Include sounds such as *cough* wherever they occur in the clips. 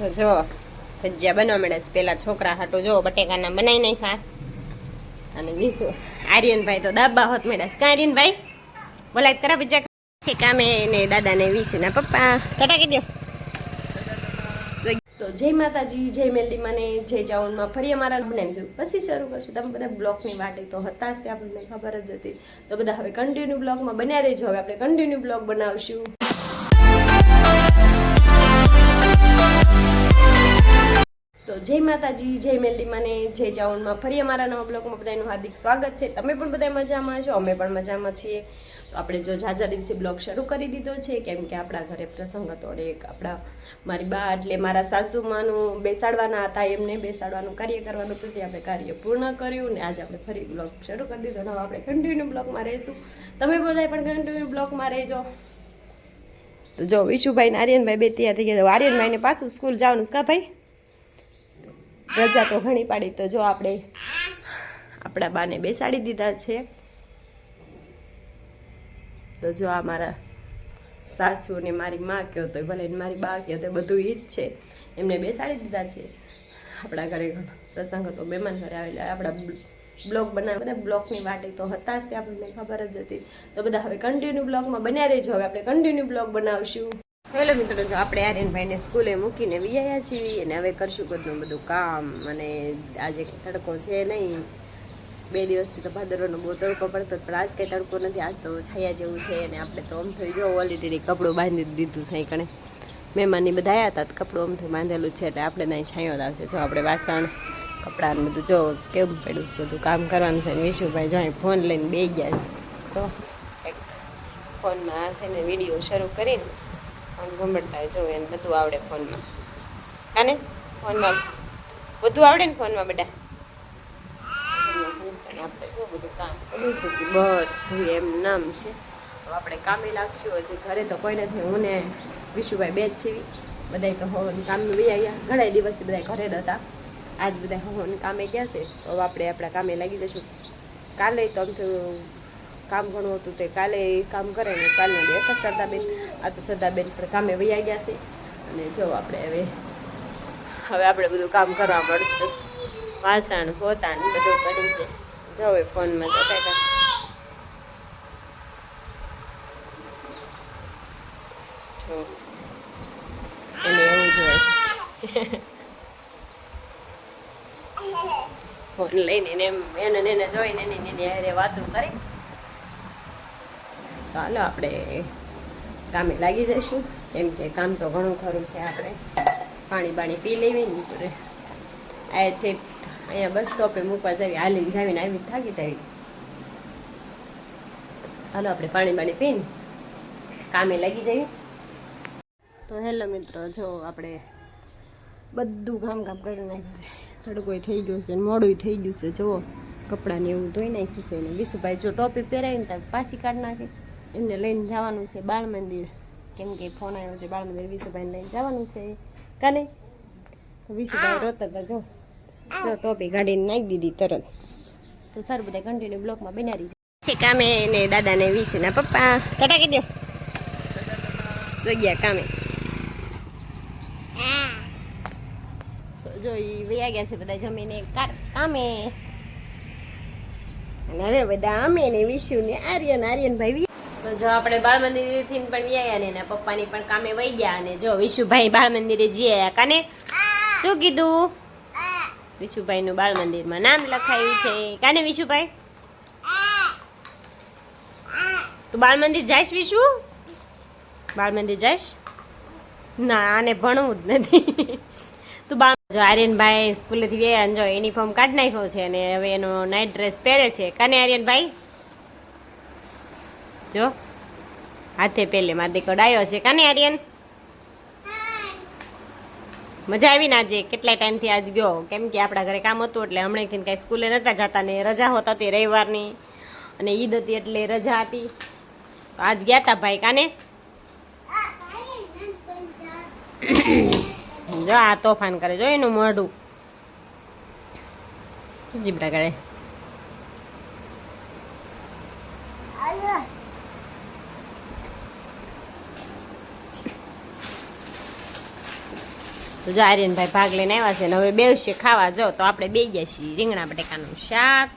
તો જો, ભજીયા બનવા મળે છે. પેલા છોકરા હાટું જો, બટેકાના બનાવી નાખ્યા. અને વિશુ આર્યનભાઈ તો દાબા હોત મળ્યા છે. કાં આર્યનભાઈ? બોલાય કરા ભજીયા છે કામે ને દાદાને ને પપ્પા. કટાકી દો તો જય માતાજી, જય મેલડી મને જય ચાવનમાં ફરી અમારા બનાવી દીધું પછી શરૂ કરશું. તમે બધા બ્લોગની વાટે તો હતા જ તે આપણને ખબર જ હતી. તો બધા હવે કન્ટિન્યુ બ્લોગમાં બન્યા રહેજો. હવે આપણે કન્ટિન્યુ બ્લોગ બનાવશું. તો જય માતાજી, જય મેલડી મને જય ચાવનમાં ફરી અમારા નવા બ્લોગમાં બધાનું હાર્દિક સ્વાગત છે. તમે પણ બધા મજામાં છો? અમે પણ મજામાં છીએ. તો આપણે જો ઝાઝા દિવસે બ્લોગ શરૂ કરી દીધો છે, કેમ કે આપણા ઘરે પ્રસંગ હતો એક આપણા મારી બા એટલે મારા સાસુમાનું બેસાડવાના હતા, એમને બેસાડવાનું કાર્ય કરવાનું હતું, તે આપણે કાર્ય પૂર્ણ કર્યું ને આજે આપણે ફરી બ્લોગ શરૂ કરી દીધો. હવે આપણે કન્ટિન્યુ બ્લોગમાં રહીશું. તમે બધા પણ કન્ટિન્યુ બ્લોગમાં રહેજો. તો જો વિશુભાઈ ને આર્યનભાઈ બે તૈયાર થઈ ગયા આર્યનભાઈને પાછું સ્કૂલ જવાનું કા ભાઈ? રજા તો ઘણી પાડી તો જો આપણે આપણા બાને બેસાડી દીધા છે. તો જો આ મારા સાસુ ને મારી માં કહો તો ભલે મારી બા કહો તો બધું એ જ છે. એમને બેસાડી દીધા છે. આપણા ઘરે ઘણો પ્રસંગ હતો. મહેમાન ઘરે આવેલા. આપણા બ્લોગ બનાવ્યા બધા બ્લોગની વાટે તો હતા જ તે આપણને ખબર જ હતી. તો બધા હવે કન્ટિન્યુ બ્લોગમાં બન્યા રહેજો. હવે આપણે કન્ટિન્યુ બ્લોગ બનાવશું. હેલો મિત્રો, જો આપણે આર્યનભાઈને સ્કૂલે મૂકીને વિયા છીએ અને હવે કરશું બધું બધું કામ. અને આજે તડકો છે નહીં. બે દિવસથી તો ભાદરવાનો બહુ તડકો પડતો પણ આજ કંઈ તડકો નથી. આજ તો છાયા જેવું છે અને આપણે તો આમ થઈ જો ઓલરેડી કપડું બાંધી દીધું છે કણે મહેમાનની બધા આવ્યા હતા કપડું આમ થઈ બાંધેલું છે એટલે આપણે નહીં છાંયો આવશે. જો આપણે વાસણ કપડાને બધું જો કેવું પડ્યું છે બધું કામ કરવાનું છે. ને વિશુભાઈ જો ફોન લઈને બે ગયા છે. તો એક ફોનમાં છે ને વીડિયો શરૂ કરીને ફોન ગમડતા જો એને બધું આવડે ફોનમાં. કાને? ફોનમાં. બધું આવડે ને ફોનમાં બેટા આપણે જો બધું કામ બધું હજી બધું એમ નામ છે. હવે આપણે કામે લાગશું હજી ઘરે તો કોઈ નથી. હું ને વિશુભાઈ બે જ છીએ. બધાય તો હોન કામ બી આવ્યા ઘણા દિવસથી બધા ઘરે જ હતા. આજ બધા હોન કામે ગયા છે. તો આપણે આપણા કામે લાગી જશું. કાલે તો આમ થયું કામ ઘણું હતું તે કાલે એ કામ કરે ને કાલનો દિવસ સરદાબેન આ તો સરદાબેન પણ કામે વૈયા ગયા છે. અને જો આપણે હવે હવે આપણે બધું કામ કરવા પડશે વાસણ પોતાને બધું કર્યું છે. જો હવે ફોનમાં તો કાંઈ જો. એને એવું જ *laughs* ફોન લઈને એને એને જોઈને એની એની હારે વાતો કરી. તો હાલો આપણે કામે લાગી જઈશું. કેમ કે કામ તો ઘણું ખરું છે આપણે. પાણી બાણી પી લેવી ને તો રે અહીંયાથી અહીંયા બસ સ્ટોપે મૂકવા જવી, હાલીને જાવીને આવી, થાકી જાવી. હાલો આપણે પાણી બાણી પીને કામે લાગી જઈએ. તો હેલો મિત્રો, જો આપણે બધું કામ કામ કરી નાખ્યું છે. તડકો થઈ ગયો છે મોડું થઈ ગયું છે. જુઓ કપડાને એવું ધોઈ નાખ્યું છે ને. વિશુભાઈ જો ટોપી પહેરાવીને તો પાછી કાઢી નાખે. એમને લઈને જવાનું છે બાળ મંદિર કેમ કે ફોન આવ્યો છે બાળ મંદિર વિશુભાઈને લઈને જવાનું છે. કાને વિશુભાઈ રોતા હતા જો. જો ટોપી કાઢીને નાખી દીધી તરત. તો સારું બધા કન્ટિન્યુ બ્લોકમાં બનાવી છે કામે ને દાદાને વિશુના પપ્પા. ટાટા કહી દો તો ગયા કામે. જો ઈ વયા ગયા છે બધા જમીને કામે. અને હવે બધા અમે ને વિશુ ને આર્યન આર્યનભાઈ વી- તો જો આપણે બાળ મંદિરથી પણ વ્યાયા ને એના પપ્પાની પણ કામે વહી ગયા અને જો વિશુભાઈ બાળ મંદિરે જઈ આવ્યા કાને? શું કીધું? વિશુભાઈ નું બાળ મંદિરમાં નામ લખાયું છે. કાને વિશુભાઈ? તું બાળ મંદિર જઈશ વિશુ? બાળ મંદિર જઈશ? ના, આને ભણવું જ નથી. તું બાળ જો આર્યનભાઈ સ્કૂલેથી વ્યાયા જો યુનિફોર્મ કાઢી નાખ્યો છે અને હવે એનો નાઇટ ડ્રેસ પહેરે છે. કાને આર્યનભાઈ? જો, હાથે પહેલે મારા દીકરો છે. કાને આર્યન? મજા આવી ને આજે? કેટલા ટાઈમથી આજ ગયો? કેમ કે આપણા ઘરે કામ હતું એટલે હમણાંથી કાંઈ સ્કૂલે નહોતા જતા ને રજા હોતા હતી રવિવારની. અને ઈદ હતી એટલે રજા હતી. આજ ગયા હતા ભાઈ, કાને? *coughs* જો, આ તોફાન કરે. જો, એનું મોઢું. જીબડા કરે જો આર્યનભાઈ ભાગ લઈને આવ્યા છે ને હવે બેવશે ખાવા, જો, તો આપણે બે ગયા છીએ રીંગણા બટેકાનું શાક.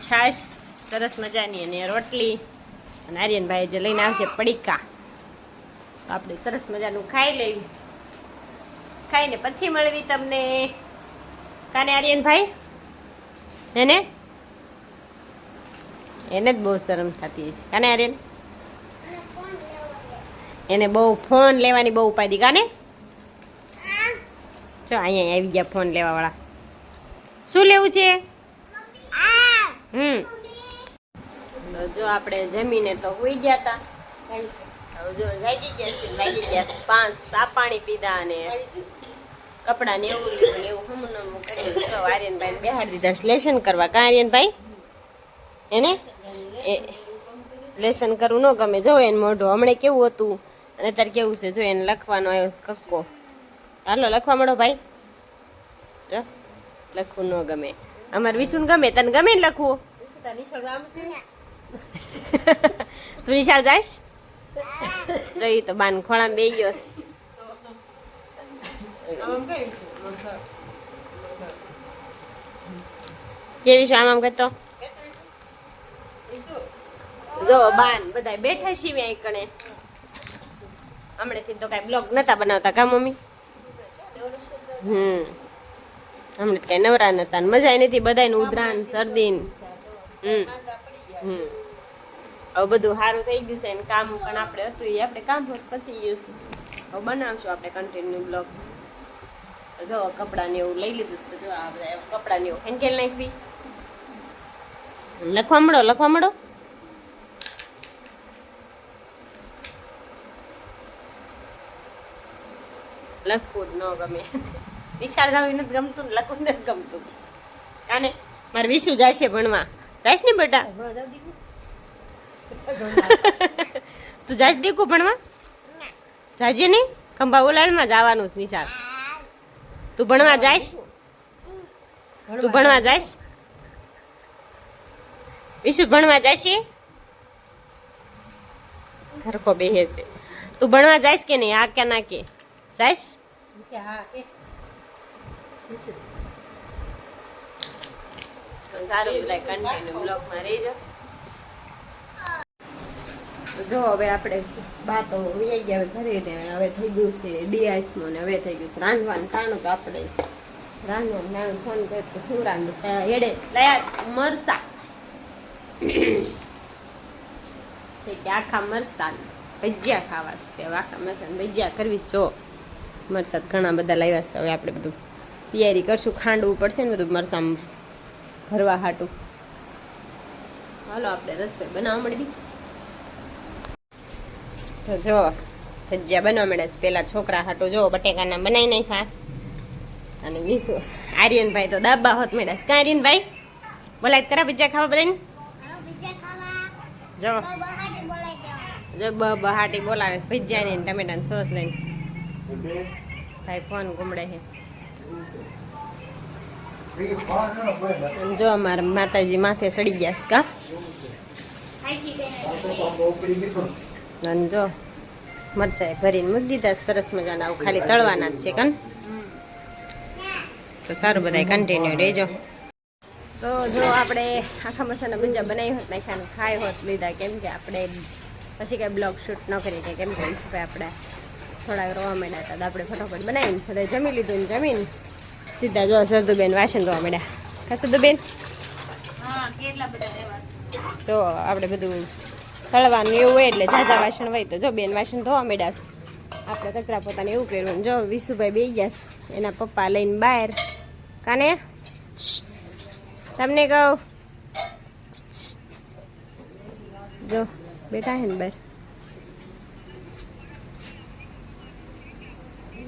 છાશ, સરસ મજાની અને રોટલી. અને આર્યનભાઈ જે લઈને આવશે પડીકા. આપણે સરસ મજાનું ખાઈ લઈ. ખાઈને પછી મળવી તમને. કાને આર્યનભાઈ? એને એને જ બહુ શરમ થતી છે કાને આર્યન? એને બહુ ફોન લેવાની બહુ ઉપાધી. કાને? જો અહીંયા આવી ગયા ફોન લેવા વાળા શું લેવું છે? હમ. જો આપણે જમીને તો હોઈ ગયા હતા હવે જો જાગી ગયા છે લાગી ગયા છે. પાંચ સા પાણી પીધા અને કપડા ને એવું લીધું એવું હમણાં કર્યું તો આર્યનભાઈ બેહાડી દીધા લેશન કરવા. કા આર્યનભાઈ? એને? એ લેસન કરવું ન ગમે. જો એને મોઢું. હમણાં કેવું હતું? અને અત્યારે કેવું છે? જો એને લખવાનો આવ્યો કક્કો. હાલો, લખવા મળો ભાઈ. લખવું ન ગમે. અમારે વિશુને ગમે, તને ગમે ને લખવું? તું નિશાળ જાઈશ? જઈ તો બાન ખોળામાં બે ગયો કેવી છે આમ આમ કરતો? જો બાન બધા બેઠા છીએ કણે. હમણાંથી તો કાંઈ બ્લોગ નતા બનાવતા, કા મમ્મી? હમ. હમણાં કઈ નવરા નતા ને મજા નથી બધાને ઉધરાન શરદી ને. હમ. હમ. હવે બધું સારું થઈ ગયું છે ને કામ પણ આપણે હતું એ આપણે કામ પતી ગયું છે. હવે બનાવશું આપણે કન્ટિન્યુ બ્લોગ જો કપડાને એવું લઈ લીધું છે જો, આપણે કપડાને એવું હેન્કેલ નાખવી. લખવા મળો લખવા મળો. લખવું જ ન ગમે. વિશાલ ભાવી નથી ગમતું લખું નથી ગમતું. કાને? મારે વિશુ જાય છે ભણવા. જાઈશ ને બેટા? *laughs* તું જાય દીકુ ભણવા? જાજે નહીં? ખંભા ઓલાળમાં જવાનું છે નિશાળ. તું ભણવા જાઈશ? તું ભણવા જાઈશ? વિશુ ભણવા જાશે? હરખો બેહે છે. તું ભણવા જાઈશ કે નહીં? આ કે ના કે જાઈશ તો સારું બધા કન્ટિન્યુ બ્લોગમાં રહેજો. તો જો હવે આપણે બાતો વહી ગયા ઘરે ને હવે થઈ ગયું છે ડીઆઈસમાં ને હવે થઈ ગયું છે રાંધવાનું તાણું તો આપણે રાંધવાનું નાનું ફોન કર્યો તો શું રાંધું એડે લયા મરસા. આખા મરસા ભજીયા ખાવા છે આખા મરસા ભજીયા કરવી જો મરસાદ ઘણા બધા લાવ્યા છે હવે આપણે બધું તૈયારી કરશું ખાંડવું પડશે ને બધું મરસામ ભરવા હાટું. હાલો આપણે રસોઈ બનાવવા મળી તો જો ભજીયા બનવા મળે છે. પેલા છોકરા હાટું જો બટેકાના બનાવી નાખ્યા. અને વિશુ આર્યનભાઈ તો દાબા હોત મળ્યા છે. કાં આર્યનભાઈ? બોલાય કરા ભજીયા ખાવા બધાને? જો. જો બ બહાટી બોલાવે છે. ભજીયા ને ટમેટા સોસ લઈને. ભાઈ ફોન ગુમડે છે. જો અમારા માતાજી માથે સડી ગયા કા? જો મરચા ભરીને મૂકી દીધા સરસ મજાના આવું ખાલી તળવાના જ છે કન તો સારું બધા કન્ટિન્યુ રહેજો. તો જો આપણે આખા મસાના ભજીયા બનાવી હોત, નાખ્યા ખાઈ હોત, લીધા. કેમ કે આપણે પછી કાંઈ બ્લોગ શૂટ ન કરી કેમ કે આપણે? થોડાક રોવા માંડ્યા હતા આપણે ફટાફટ બનાવીને બધા જમી લીધું ને જમીને. સીધા જો સરદુબેન વાસણ ધોવા માંડ્યા. હા સરદુબેન જો આપણે બધું તળવાનું એવું હોય એટલે જાજા વાસણ હોય તો જો બેન વાસણ ધોવા માંડ્યા આપણે કચરા પોતાને એવું કર્યું જો વિશુભાઈ બે ગયા એના પપ્પા લઈને બહાર. કાને? તમને કહું. જો બેઠા હે ને બહાર.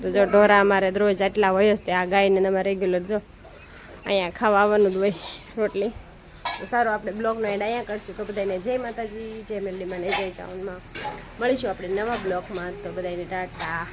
તો જો ઢોરા અમારે રોજ આટલા હોય જ તે આ ગાયને અમારે રેગ્યુલર જો અહીંયા ખાવા આવવાનું જ હોય રોટલી. તો સારું, આપણે બ્લોગનો એડ અહીંયા કરશું. તો બધાને જય માતાજી, જય મેલડીમાં ને જય ચાઉનમાં મળીશું આપણે નવા બ્લોગમાં. તો બધાને ટાટા.